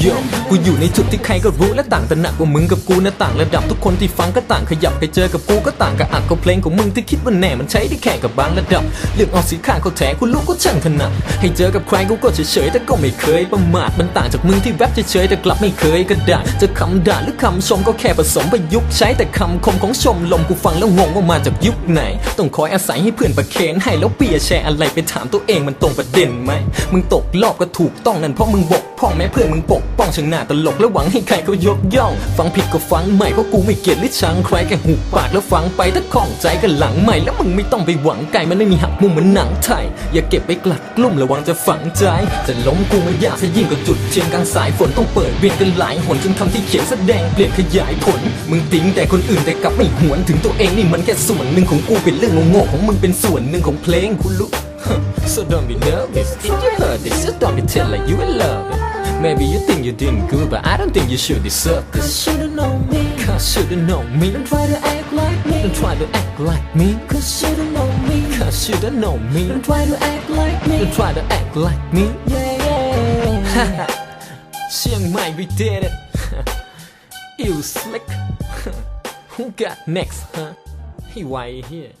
โยกูอยู่ในจุดที่ใครก็รู้และต่างแต่หนักกว่ามึงกับกูนะต่างระดับทุกคนที่ฟังก็ต่างขยับไปเจอกับกูก็ต่างกับอัดกับเพลงของมึงที่คิดว่าแน่มันใช้ได้แค่กับบางระดับเลือกเอาสีข้างเขาแถกูรู้ก็ช่างถนัดให้เจอกับใครกูก็เฉยๆแต่ก็ไม่เคยประมาทมันต่างจากมึงที่แรปเฉยๆแต่กลับไม่เคยกระดาษจะคำด่าหรือคำชมก็แค่ผสมประยุกต์ใช้แต่คำคมของชมลมกูฟังแล้วงงว่ามาจากยุคไหน ต้องคอยอาศัยให้เพื่อนประเคนให้แล้วเปียแชร์อะไรไปถามตัวเองมันตรงประเด็นไหมมึงตกรอบก็ถูกต้องนั่นเพราะมึงบกพร่องม้เพื่อนมึงปกป้องช่างหน้าตลกและหวังให้ใครเขายกย่อง ฟังผิดก็ฟังใหม่เพราะกูไม่เกลียดหรือชังใครแค่หุบปากแล้วฟังไปถ้าข้องใจก็หลังใหม่แล้วมึงไม่ต้องไปหวังไกลมันไม่มีหักมุมเหมือนหนังไทยอย่าเก็บไปกลัดกลุ่มระวังจะฝังใจจะล้มกูไม่ยากจะยิ่งกว่าจุดเทียนกลางสายฝนต้องเปิดเรียนกันหลายหนจนคำที่เขียนแสดงเปลี่ยนขยายผลมึงติ้งแต่คนอื่นแต่กลับไม่หวนถึงตัวเองนี่มันแค่ส่วนหนึ่งของกูเป็นเรื่องโง่ของมึงเป็นส่วนหนึ่งของเพลงคุณรู้ so don't be nervous if you heard this just don't pretend like you in love it Maybe you think you didn't good, but I don't think you should deserve this. Cause you don't know me. Cause you don't know me. Don't try to act like me. Don't try to act like me. Cause you don't know me. Cause you don't know me. Don't try to act like me. Don't try to act like me. Yeah, yeah. Chiang Mai, we did it. you slick. Who got next, huh? Hey, why here?